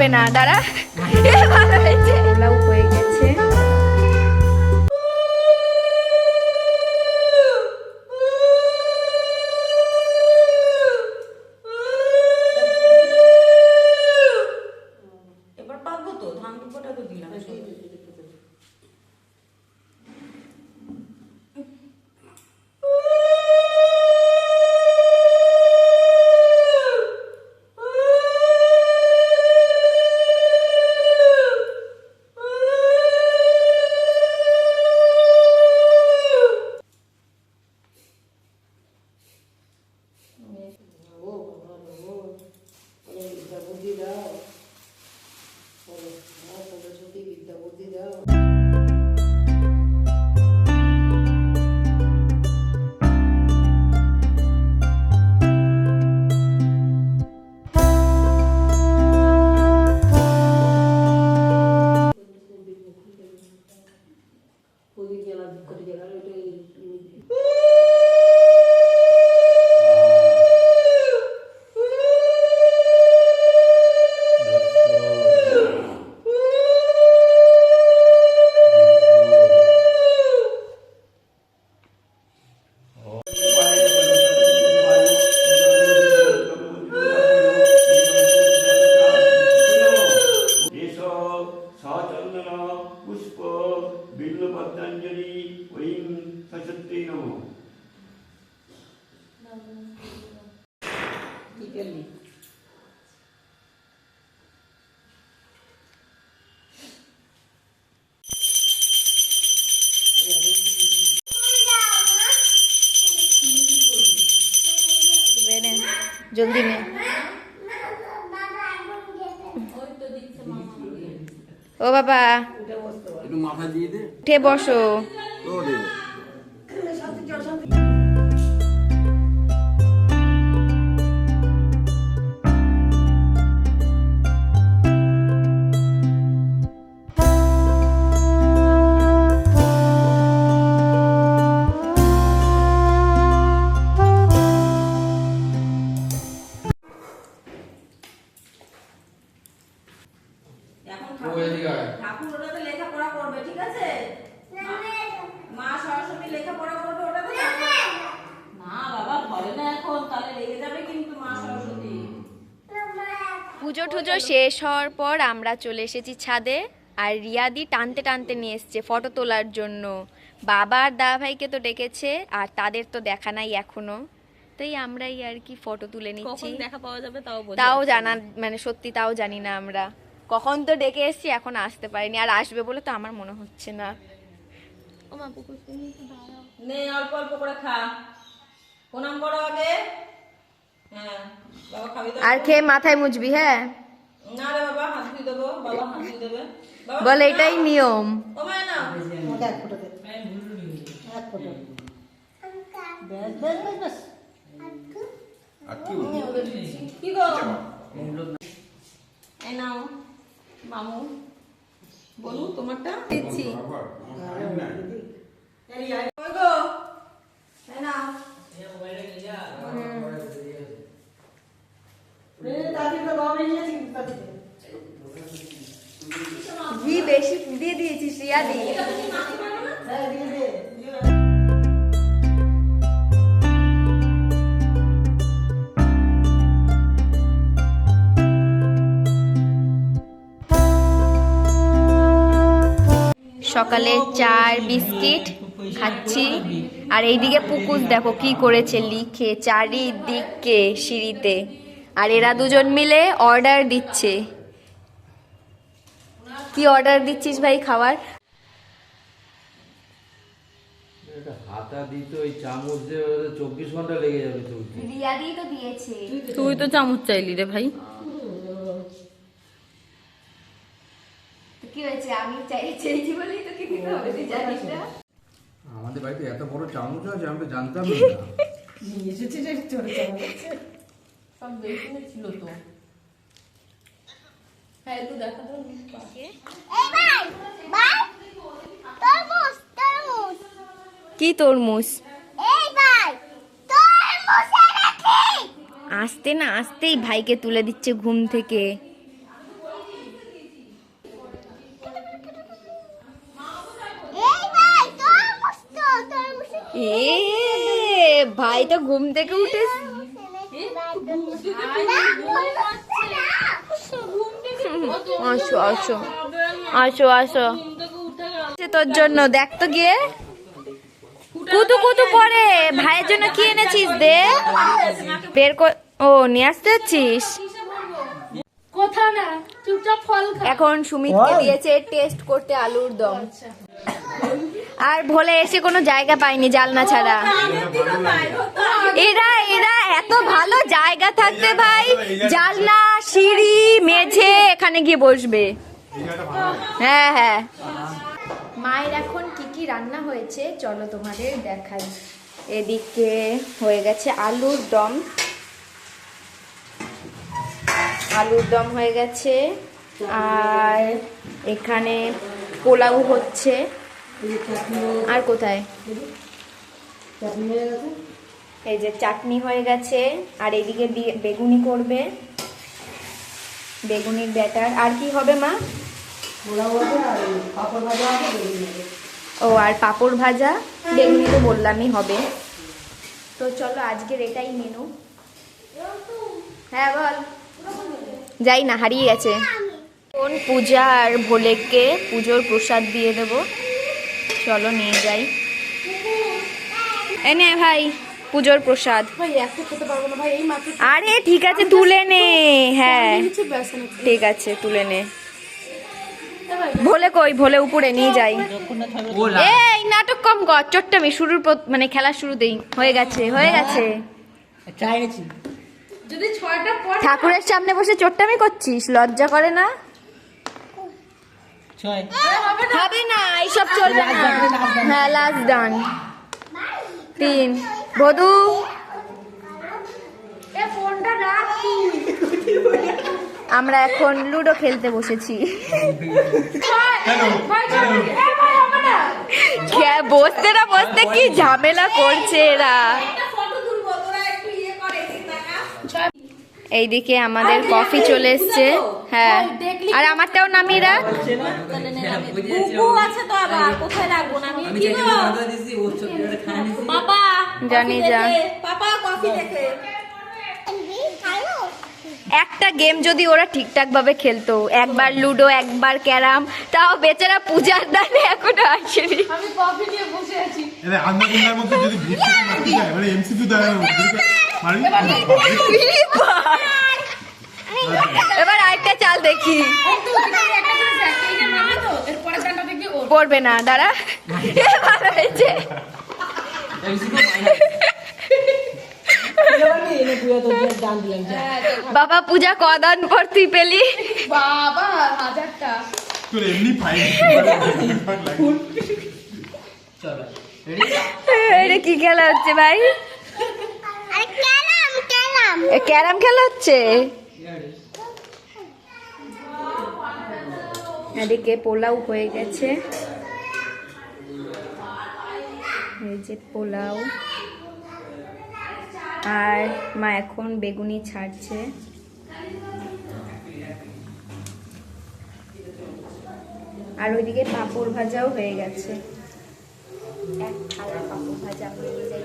হবে না দাঁড়া। ভালো হয়েছে। জলদি নে। ও বাবা উঠে বসো। পুজো টুজো শেষ হওয়ার পর আমরা চলে এসেছি ছাদে আর রিয়াদি টানতে টানতে নিয়ে এসছে ফটো তোলার জন্য। বাবা আর দা ভাইকে তো ডেকেছে আর তাদের তো দেখা নাই এখনও। তাই আমরাই আর কি ফটো তুলে নিচ্ছি। দেখা পাওয়া যাবে তাও তাও জানা মানে সত্যি তাও জানি না আমরা। কখন তো ডেকে এসেছি এখন আসতে পারিনি আর আসবে বলে তো আমার মনে হচ্ছে না। নে অল্প অল্প করে খা। প্রণাম করো আগে। আর খেয়ে মাথায় মুছবি হ্যাঁ? না রে বাবা হাত ধুয়ে দেবো বাবা হাত ধুয়ে দেবে। বাবা বলে এটাই নিয়ম। মামু। বলু তোমারটা? দিচ্ছি সকালে চার বিস্কিট খাচ্ছি। আর এইদিকে পুকুর দেখো কি করেছে লিখে চারিদিকে সিঁড়িতে। আর এরা দুজন মিলে অর্ডার দিচ্ছে। কি অর্ডার দিচ্ছিস ভাই খাবার? তুই। তো চামচ চাইলি রে ভাই। কি হয়েছে? আমি চাই চেয়েছি বলেই দিতে হবে তুই জানিস না? আমাদের বাড়িতে এত বড় চামচ আছে আমি জানতাম না। সব দেখে ছিল তো। হ্যাঁ একটু দেখা তো কি তরমুজ? আসতে না আসতেই ভাইকে তুলে দিচ্ছে ঘুম থেকে। এ, ভাই তো ঘুম থেকে উঠে আসো আসো। আসো আসো। তোর জন্য, দেখ তো গিয়ে। কুতু কুতু পরে ভাইয়ের জন্য কি এনেছিস দে? বের কর ও, নিয়ে আসতে কোথা না চুপচাপ ফল খা। এখন সুমিতকে দিয়েছে টেস্ট করতে আলুর দম। আর ভোলে এসে কোনো জায়গা পায়নি জালনা ছাড়া। এরা এরা এত ভালো জায়গা থাকতে ভাই। জালনা সিঁড়ি মেঝে এখানে গিয়ে বসবে। হ্যাঁ হ্যাঁ। মায়ের এখন কি কি রান্না হয়েছে? চলো তোমাদের দেখাই। এদিকে হয়ে গেছে আলুর দম। আলুর দম হয়ে গেছে। আর এখানে পোলাও হচ্ছে। আর কোথায়? এই যে চাটনি হয়ে গেছে। আর এদিকে বেগুনি করবে। বেগুনির ব্যাটার। আর কি হবে মা? ও, আর পাপড় ভাজা? বেগুনি তো বললামই হবে। তো চলো আজকের এটাই মেনু হ্যাঁ বল। যাই না হারিয়ে গেছে। কোন পূজা আর ভোলেকে পুজোর প্রসাদ দিয়ে দেব? চলো নিয়ে যাই। এনে ভাই পুজোর প্রসাদ। ভাই একটা খেতে পারব না ভাই এই মাত্র আরে ঠিক আছে তুলে নে। হ্যাঁ। ঠিক আছে তুলে নে। ভোলে কই? ভোলে উপরে নিয়ে যাই। এই নাটক কম কর চট্টমি শুরুর মানে খেলার শুরুতেই। হয়ে গেছে হয়ে গেছে। যদি ছয়টা পর ঠাকুরের সামনে বসে চট্টামি করছিস? লজ্জা করে না? হবে না এইসব চলবে না। হ্যাঁ লাস্ট ডান তিন। বধু। এ ফোনটা রাখ। আমরা এখন লুডো খেলতে বসেছি। ভাই চল এ ভাই হবে না। খে- বসতে না বসতে কি ঝামেলা করছে এরা ফটো তুলবো তোরা একটু ইয়ে করে এদিকে তাকা এইদিকে আমাদের কফি চলে এসছে। হ্যাঁ। আর আমারটাও নামিয়ে রাখ। বুবু আছে তো আবার কোথায় রাখব? না আমি কি গো? পাপা জানি যা। একটা গেম যদি ওরা ঠিকঠাক ভাবে খেলতো একবার লুডো একবার ক্যারাম তাও বেচারা পূজার দানে এখনও আসেনি। আমি কফি নিয়ে বসে আছি। এবার আন্দাজের মধ্যে যদি ভিড় মারতে মানে এমসিকিউ মারি? এবার আরেকটা চাল দেখি। পড়বে না দাঁড়া। ভালো হয়েছে। বাবা পূজা কদান পর তুই পেলি। বাবা হাজারটা। তোর এমনি ফাইন কি খেলা হচ্ছে ভাই? ক্যারাম খেলা হচ্ছে? এদিকে পোলাও হয়ে গেছে। এই যে পোলাও। আর মা এখন বেগুনি ছাড়ছে। আর ওইদিকে পাঁপড় ভাজাও হয়ে গেছে। এক ভাজা হয়ে যায়